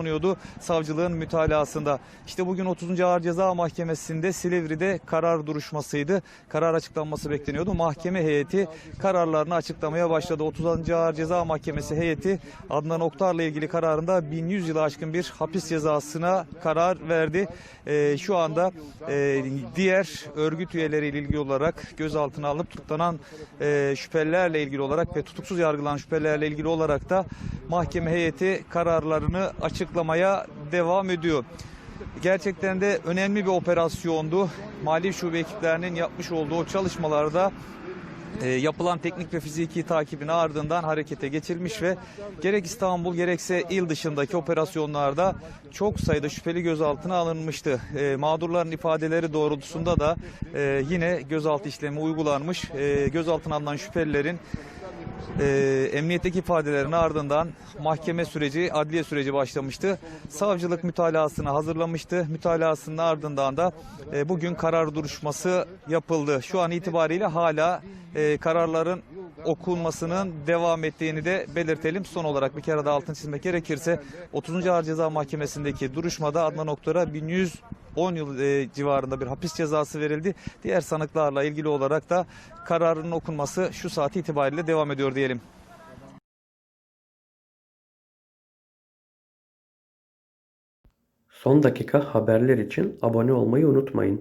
bulunuyordu savcılığın mütalasında. İşte bugün 30. Ağır Ceza Mahkemesi'nde Silivri'de karar duruşmasıydı. Karar açıklanması bekleniyordu. Mahkeme heyeti kararlarını açıklamaya başladı. 30. Ağır Ceza Mahkemesi heyeti Adnan Oktar'la ilgili kararında 1100 yılı aşkın bir hapis cezasına karar verdi. Ee, şu anda e, diğer örgüt üyeleriyle ilgili olarak gözaltına alınıp tutuklanan e, şüphelilerle ilgili olarak ve tutuksuz yargılanan şüphelilerle ilgili olarak da mahkeme heyeti kararlarını açıklamaya devam ediyor. Gerçekten de önemli bir operasyondu. Mali şube ekiplerinin yapmış olduğu çalışmalarda e, yapılan teknik ve fiziki takibin ardından harekete geçilmiş ve gerek İstanbul gerekse il dışındaki operasyonlarda çok sayıda şüpheli gözaltına alınmıştı. E, mağdurların ifadeleri doğrultusunda da e, yine gözaltı işlemi uygulanmış. E, gözaltına alınan şüphelilerin e, emniyetteki ifadelerin ardından mahkeme süreci, adliye süreci başlamıştı. Savcılık mütalasını hazırlamıştı. Mütalasının ardından da e, bugün karar duruşması yapıldı. Şu an itibariyle hala e, kararların okunmasının devam ettiğini de belirtelim. Son olarak bir kere daha altını çizmek gerekirse 30. Ağır Ceza Mahkemesi'ndeki duruşmada Adnan Oktar'a 1110 yıl e, civarında bir hapis cezası verildi. Diğer sanıklarla ilgili olarak da kararın okunması şu saat itibariyle devam ediyor diyelim. Son dakika haberler için abone olmayı unutmayın.